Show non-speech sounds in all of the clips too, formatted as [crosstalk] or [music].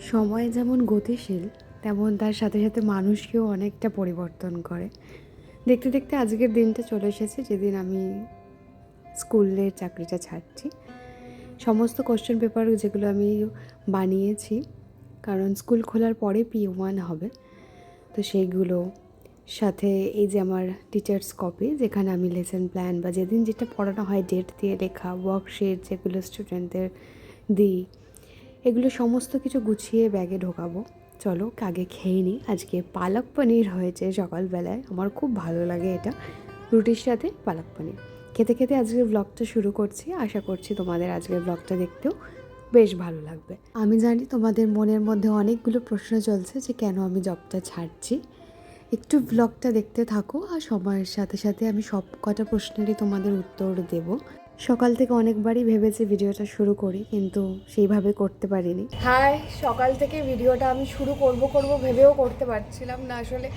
সময় যেমন গতিশীল, তেমন তার সাথে সাথে মানুষকেও অনেকটা পরিবর্তন করে। দেখতে দেখতে আজকের দিনটা চলে এসেছে, যেদিন আমি স্কুলের চাকরিটা ছাড়ছি। সমস্ত কোশ্চেন পেপার যেগুলো আমি বানিয়েছি, কারণ স্কুল খোলার পরে পি ওয়ান হবে। তো সেইগুলো সাথে এই যে আমার টিচার্স কপি যেখানে আমি লেসন প্ল্যান বা যেদিন যেটা পড়ানো হয় ডেট দিয়ে লেখা ওয়ার্কশিট যেগুলো স্টুডেন্টদের দিই এগুলো সমস্ত কিছু গুছিয়ে ব্যাগে ঢোকাবো। চলো আগে খেয়ে নিই। আজকে পালক পনির হয়েছে সকালবেলায়। আমার খুব ভালো লাগে এটা। রুটির সাথে পালক পনির। খেতে খেতে আজকের ব্লগটা শুরু করছি। আশা করছি তোমাদের আজকের ব্লগটা দেখতেও বেশ ভালো লাগবে। আমি জানি তোমাদের মনের মধ্যে অনেকগুলো প্রশ্ন চলছে যে কেন আমি জবটা ছাড়ছি। একটু ব্লগটা দেখতে থাকো আর সময়ের সাথে সাথে আমি সব কটা প্রশ্নেরই তোমাদের উত্তর দেব। সকাল থেকে অনেকবারই ভেবেছি ভিডিওটা শুরু করি, কিন্তু সেইভাবে করতে পারিনি। হাই সকাল থেকে ভিডিওটা আমি শুরু করব করব ভেবেও করতে পারছিলাম না আসলে।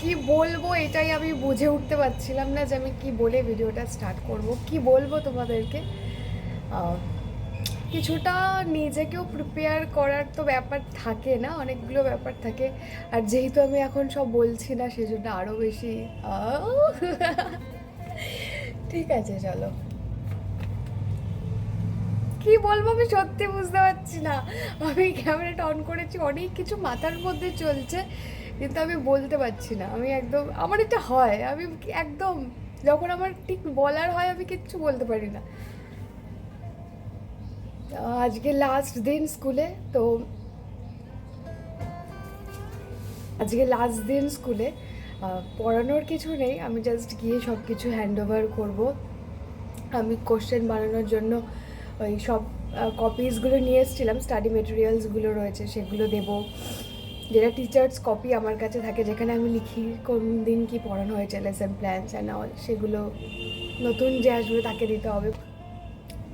কি বলব এটাই আমি বুঝে উঠতে পারছিলাম না যে আমি কি বলে ভিডিওটা স্টার্ট করব। কি বলব তোমাদেরকে? কিছুটা নিজেকেও প্রিপেয়ার করার তো ব্যাপার থাকে না, অনেকগুলো ব্যাপার থাকে। আর যেহেতু আমি এখন সব বলছি না, সেজন্য আরও বেশি ঠিক আছে, চলো। কি বলব আমি সত্যি বুঝতে পারছি না। আমি ক্যামেরাটা অন করেছি, অনেক কিছু মাথার মধ্যে চলছে, কিন্তু আমি বলতে পারছি না। আমি একদম, আমার এটা হয়, আমি একদম, যখন আমার ঠিক বলার হয়, আমি কিচ্ছু বলতে পারি না। আজকে লাস্ট দিন স্কুলে তো আজকে লাস্ট দিন স্কুলে পড়ানোর কিছু নেই, আমি জাস্ট গিয়ে সব কিছু হ্যান্ড ওভার করব। আমি কোশ্চেন বানানোর জন্য ওই সব কপিসগুলো নিয়ে এসেছিলাম স্টাডি মেটেরিয়ালসগুলো রয়েছে, সেগুলো দেব। যেটা টিচার্স কপি আমার কাছে থাকে, যেখানে আমি লিখি কোন দিন কি পড়ানো হয়েছে লেসন প্ল্যানস অ্যান্ড অল সেগুলো নতুন যে আসবে তাকে দিতে হবে।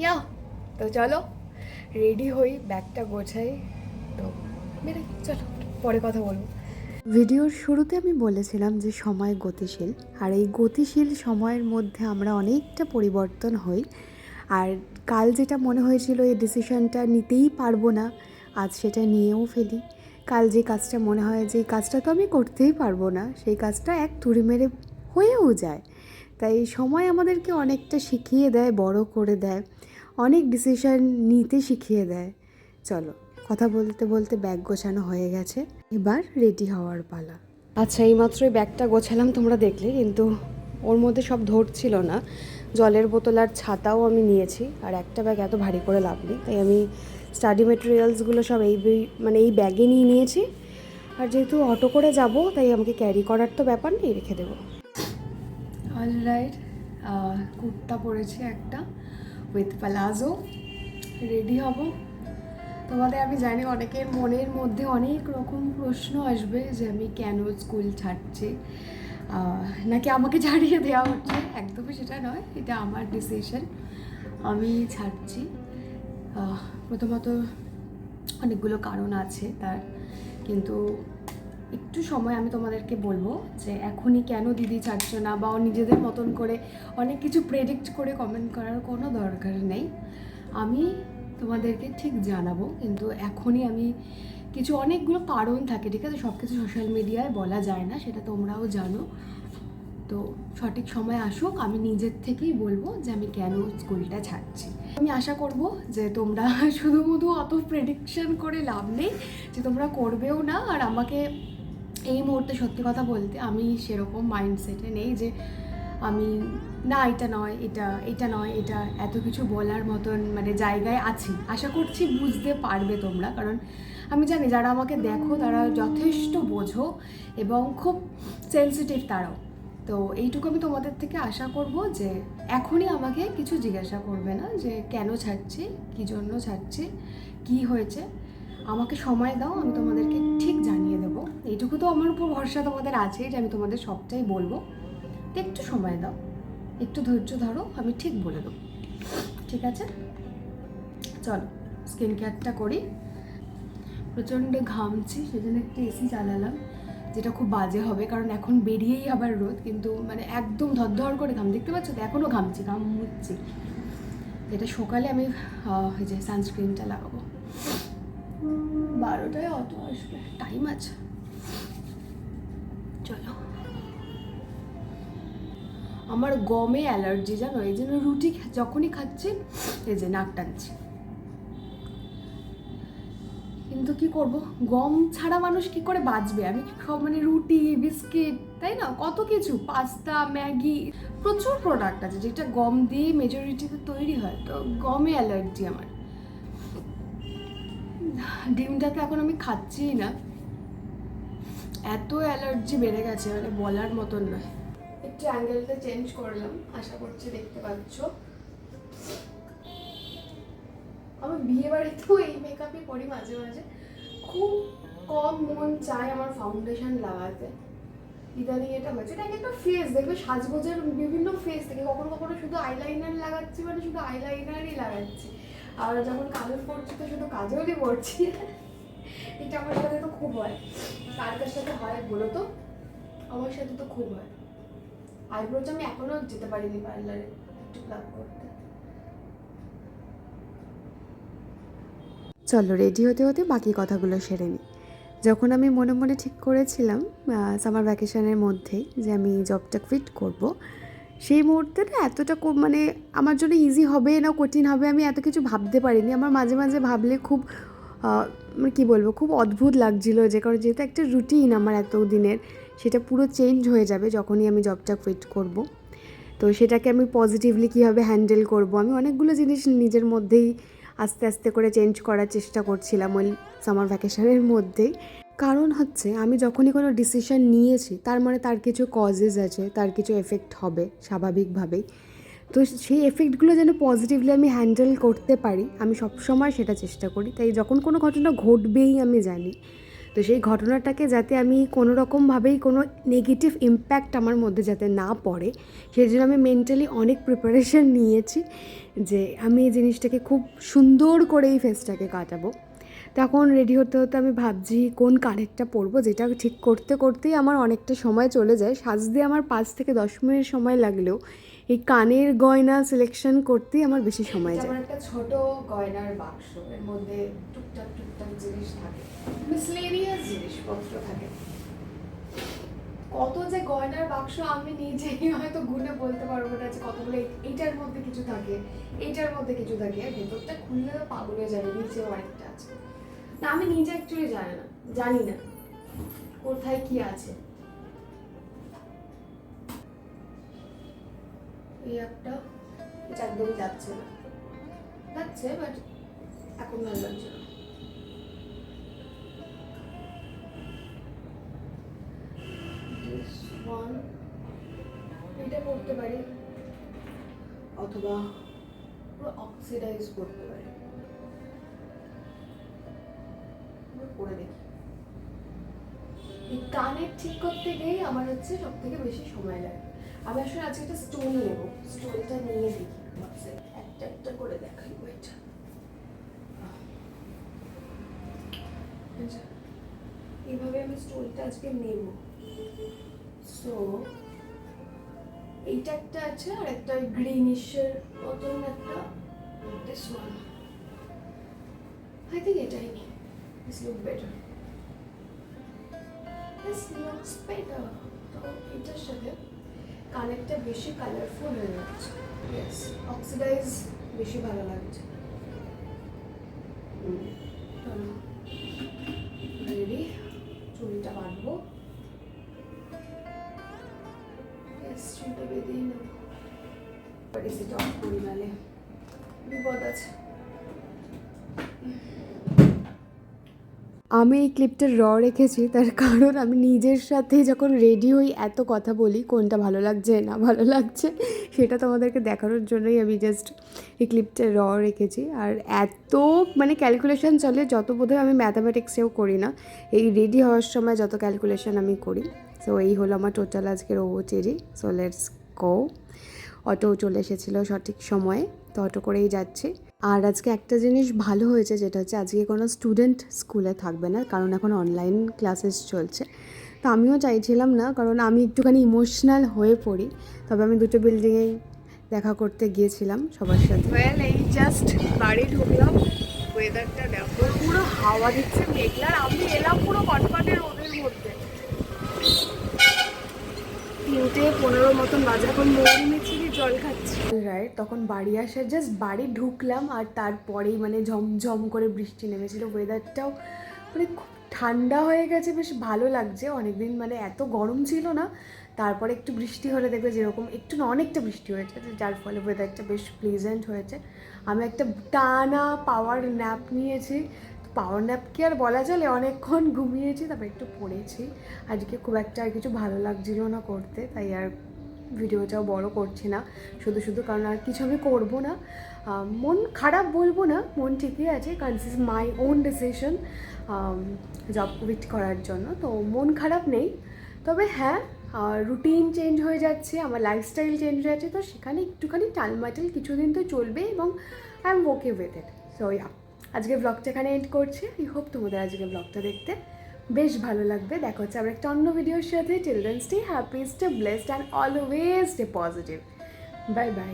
ইয়া, তো চলো রেডি হই, ব্যাগটা গোছাই, তো বেরে চলো, পরে কথা বলব। ভিডিওর শুরুতে আমি বলেছিলাম যে সময় গতিশীল, আর এই গতিশীল সময়ের মধ্যে আমরা অনেকটা পরিবর্তন হই। আর কাল যেটা মনে হয়েছিল এই ডিসিশনটা নিতেই পারব না, আজ সেটা নিয়েও ফেলি। কাল যে কাজটা মনে হয়, যে কাজটা তো আমি করতেই পারব না, সেই কাজটা এক তুড়ি মেরে হয়েও যায়। তাই সময় আমাদেরকে অনেকটা শিখিয়ে দেয়, বড় করে দেয়, অনেক ডিসিশন নিতে শিখিয়ে দেয়। চলো, কথা বলতে বলতে ব্যাগ গোছানো হয়ে গেছে, এবার রেডি হওয়ার পালা। আচ্ছা এইমাত্রই ব্যাগটা গোছালাম, তোমরা দেখলে, কিন্তু ওর মধ্যে সব ধরছিল না। জলের বোতল আর ছাতাও আমি নিয়েছি, আর একটা ব্যাগ এত ভারী করে লাভ নেই। তাই আমি স্টাডি মেটেরিয়ালসগুলো সব এই মানে এই ব্যাগে নিয়ে নিয়েছি। আর যেহেতু অটো করে যাব, তাই আমাকে ক্যারি করার তো ব্যাপার নেই, রেখে দেবো। অল রাইট কুর্তা পরেছি একটা উইথ প্লাজো রেডি হব। তোমাদের আমি জানি অনেকের মনের মধ্যে অনেক রকম প্রশ্ন আসবে যে আমি কেন স্কুল ছাড়ছি। নাকি আমাকে ছাড়িয়ে দেওয়া হচ্ছে? একদমই সেটা নয়, এটা আমার ডিসিশন আমি ছাড়ছি। প্রথমত অনেকগুলো কারণ আছে তার, কিন্তু একটু সময় আমি তোমাদেরকে বলব যে এখনই কেন দিদি ছাড়ছো না বা নিজেদের মতন করে অনেক কিছু প্রেডিক্ট করে কমেন্ট করার কোনো দরকার নেই। আমি তোমাদেরকে ঠিক জানাব, কিন্তু এখনই আমি কিছু অনেকগুলো কারণ থাকে, ঠিক আছে? সব কিছু সোশ্যাল মিডিয়ায় বলা যায় না, সেটা তোমরাও জানো। তো সঠিক সময় আসুক, আমি নিজের থেকেই বলব যে আমি কেন স্কুলটা ছাড়ছি। আমি আশা করব যে তোমরা [laughs] শুধু শুধু অত প্রেডিকশন করে লাভ নেই, যে তোমরা করবেও না। আর আমাকে এই মুহূর্তে সত্যি কথা বলতে আমি সেরকম মাইন্ডসেটে নেই যে আমি না, এটা নয়, এটা এটা নয়, এটা এত কিছু বলার মতন মানে জায়গায় আছি। আশা করছি বুঝতে পারবে তোমরা, কারণ আমি জানি যারা আমাকে দেখো তারা যথেষ্ট বোঝো এবং খুব সেন্সিটিভ তারাও। তো এইটুকু আমি তোমাদের থেকে আশা করব যে এখনই আমাকে কিছু জিজ্ঞাসা করবে না যে কেন ছাড়ছি, কী জন্য ছাড়ছি, কী হয়েছে। আমাকে সময় দাও, আমি তোমাদেরকে ঠিক জানিয়ে দেবো। এইটুকু তো আমার উপর ভরসা তোমাদের আছেই যে আমি তোমাদের সবটাই বলব। তো একটু সময় দাও। একটু ধৈর্য ধরো, আমি ঠিক বলে দেবো। ঠিক আছে? চলো স্কিন কেয়ারটা করি। প্রচণ্ড ঘামছি, সেজন্য একটু এসি চালালাম যেটা খুব বাজে হবে, কারণ এখন বেরিয়েই আবার রোদ, কিন্তু মানে একদম ধরধর করে ঘাম, দেখতে পাচ্ছ? তো এখনও ঘামছি, ঘাম মুচ্ছি যেটা সকালে আমি ওই যে সানস্ক্রিনটা লাগাবো। বারোটায় অত আসবে টাইম আছে। চলো। আমার গমে অ্যালার্জি, জানো? এই জন্য রুটি যখনই খাচ্ছি, এই যে নাক টানছি। কিন্তু কি করব? গম ছাড়া মানুষ কি করে বাঁচবে? আমি সব মানে রুটি, বিস্কিট, তাই না? কত কিছু, পাস্তা, ম্যাগি, প্রচুর প্রোডাক্ট আছে যেটা গম দিয়ে মেজরিটিতে তৈরি হয়। তো গমে অ্যালার্জি আমার। ডিমটাকে এখন আমি খাচ্ছিই না। এত অ্যালার্জি বেড়ে গেছে মানে বলার মতন নয়। একটু অ্যাঙ্গেলটা চেঞ্জ করলাম, আশা করছি দেখতে পাচ্ছ। আমি বিয়ে বাড়িতেও এই মেকআপই করি মাঝে মাঝে। খুব কম মন চায় আমার ফাউন্ডেশন লাগাতে। ইদানিং এটা হয়েছে। এটা একটা ফেস দেখবে সাজগোজের বিভিন্ন ফেস থেকে কখনো কখনো শুধু আইলাইনার লাগাচ্ছি মানে শুধু আইলাইনারই লাগাচ্ছি। আর যখন কাজল পড়ছি তো শুধু কাজলই পড়ছি এটা আমার সাথে তো খুব হয়। কার কার সাথে হয় বলো তো? আমার সাথে তো খুব হয়। আইব্রোটা আমি এখনও যেতে পারিনি পার্লারে, একটু প্লাগ করতে। চলো রেডি হতে হতে বাকি কথাগুলো সেরে নিই যখন আমি মনে মনে ঠিক করেছিলাম সামার ভ্যাকেশনের মধ্যেই যে আমি জবটা কুইট করব, সেই মুহূর্তে না এতটা মানে আমার জন্য ইজি হবে না, কঠিন হবে আমি এত কিছু ভাবতে পারিনি। আমার মাঝে মাঝে ভাবলে খুব মানে কী বলব, খুব অদ্ভুত লাগছিল। যে কারণ যেহেতু একটা রুটিন আমার এত দিনের সেটা পুরো চেঞ্জ হয়ে যাবে যখনই আমি জবটা কুইট করব। তো সেটাকে আমি পজিটিভলি কীভাবে হ্যান্ডেল করব? আমি অনেকগুলো জিনিস নিজের মধ্যেই আস্তে আস্তে করে চেঞ্জ করার চেষ্টা করছিলাম ওই সামার ভ্যাকেশনের মধ্যেই। কারণ হচ্ছে আমি যখনই কোনো ডিসিশন নিয়েছি, তার মানে তার কিছু কজেস আছে, তার কিছু এফেক্ট হবে স্বাভাবিকভাবেই। তো সেই এফেক্টগুলো যেন পজিটিভলি আমি হ্যান্ডেল করতে পারি, আমি সবসময় সেটা চেষ্টা করি। তাই যখন কোনো ঘটনা ঘটবেই আমি জানি। তো সেই ঘটনাটাকে যাতে আমি কোনো রকমভাবেই কোনো নেগেটিভ ইম্প্যাক্ট আমার মধ্যে যাতে না পড়ে, সেই জন্য আমি মেন্টালি অনেক প্রিপারেশন নিয়েছি যে আমি এই জিনিসটাকে খুব সুন্দর করে এই ফেসটাকে কাটাবো। তখন রেডি হতে হতে আমি ভাবছি কোন কানেরটা পরবো, যেটা ঠিক করতে করতেই আমার অনেকটা সময় চলে যায়। সাজতে আমার পাঁচ থেকে দশ মিনিট সময় লাগলেও এই কানের গয়না সিলেকশন করতেই আমার বেশি সময় যায়। আমার একটা ছোট গয়নার বাক্স এর মধ্যে টুকটাক টুকটাক জিনিস থাকে মিসলেনিয়াস জিনিসপত্র থাকে। কত যে গয়নার বাক্স আমি নিজেই হয়তো গুনে বলতে পারব না যে কতগুলো এইটার মধ্যে কিছু থাকে এইটার মধ্যে কিছু থাকে ভেতরটা খুললে তো পাগল হয়ে যাবে নিচেও অনেকটা আছে। না আমি নিজে অ্যাকচুয়ালি জানি না জানি না কোথায় কি আছে। এই একদমই যাচ্ছে না। যাচ্ছে বাট এখন ভালো লাগছে না। এটা করতে পারি? অথবা পুরো অক্সিডাইজ করতে পারি। করে দেখি। এই কানের ঠিক করতে গিয়েই আমার হচ্ছে সব থেকে বেশি সময় লাগে। আমি আসলে আজকে একটা স্টোন নেব আচ্ছা, এইভাবে আমি স্টোনটা আজকে নেব সো এইটা একটা আছে আর একটা গ্রিনিশের মতন একটা দিস ওয়ান আই থিঙ্ক এটাই নি this look better this looks better তো এটার সাথে কানেরটা বেশি কালারফুল হয়ে যাচ্ছে ইয়েস অক্সিডাইজ বেশি ভালো লাগছে। চুলটা বাঁধবো। বেঁধেই না অফ করি বিপদ আছে। আমি এই ক্লিপটা র রেখেছি, তার কারণ আমি নিজের সাথে যখন রেডি হই এত কথা বলি, কোনটা ভালো লাগছে না ভালো লাগছে, সেটা তোমাদেরকে দেখানোর জন্যই আমি জাস্ট এই ক্লিপটা র রেখেছি। আর এত মানে ক্যালকুলেশন চলে, যত বোধহয় আমি ম্যাথামেটিক্সেও করি না, এই রেডি হওয়ার সময় যত ক্যালকুলেশন আমি করি। সো এই হলো আমার টোটাল আজকের ওচেরি সো লেটস গো অটো চলে এসেছিল সঠিক সময়ে, তো অটো করেই যাচ্ছি। আর আজকে একটা জিনিস ভালো হয়েছে, যেটা হচ্ছে আজকে কোনো স্টুডেন্ট স্কুলে থাকবে না, কারণ এখন অনলাইন ক্লাসেস চলছে। তো আমিও চাইছিলাম না, কারণ আমি একটুখানি ইমোশনাল হয়ে পড়ি, তবে আমি দুটো বিল্ডিংয়ে দেখা করতে গিয়েছিলাম সবার সাথে। ওয়েল এই জাস্ট বাড়ি ঢুকলাম ওয়েদারটা দেখো, পুরো হাওয়া দিচ্ছে মেঘলার আমি এলাম পুরো কটকটে রোদের মধ্যে। তিনটে পনেরো মতন বাজে। এখন মৌরি জল খাচ্ছি। রাইট তখন বাড়ি আসার জাস্ট বাড়ি ঢুকলাম আর তারপরেই মানে ঝমঝম করে বৃষ্টি নেমেছিল। ওয়েদারটাও মানে খুব ঠান্ডা হয়ে গেছে, বেশ ভালো লাগছে। অনেকদিন মানে এত গরম ছিল না, তারপরে একটু বৃষ্টি হলে দেখবে যেরকম একটু না, অনেকটা বৃষ্টি হয়েছে, যার ফলে ওয়েদারটা বেশ প্লেজেন্ট হয়েছে। আমি একটা টানা পাওয়ার ন্যাপ নিয়েছি পাওয়ার ন্যাপ কি আর বলা চলে অনেকক্ষণ ঘুমিয়েছি, তারপর একটু পড়েছি। আজকে খুব একটা আর কিছু ভালো লাগছিল না করতে, তাই আর ভিডিওটাও বড় করছি না, শুধু শুধু কারণ আর কিছু আমি করব না। মন খারাপ বলব না, মন ঠিকই আছে, কারণ is my own decision job quit করার জন্য, তো মন খারাপ নেই। তবে হ্যাঁ রুটিন চেঞ্জ হয়ে যাচ্ছে, আমার লাইফস্টাইল চেঞ্জ হয়ে যাচ্ছে, তো সেখানে একটুখানি টালমাটাল কিছুদিন তো চলবে এবং I am okay with it so yeah আজকে ব্লগটা এখানে এন্ড করছি। আই হোপ তোমাদের আজকে ব্লগটা দেখতে বেশ ভালো লাগবে। দেখা হচ্ছে আবার একটা অন্য ভিডিওর সাথে। Children stay happy stay blessed and always stay positive bye bye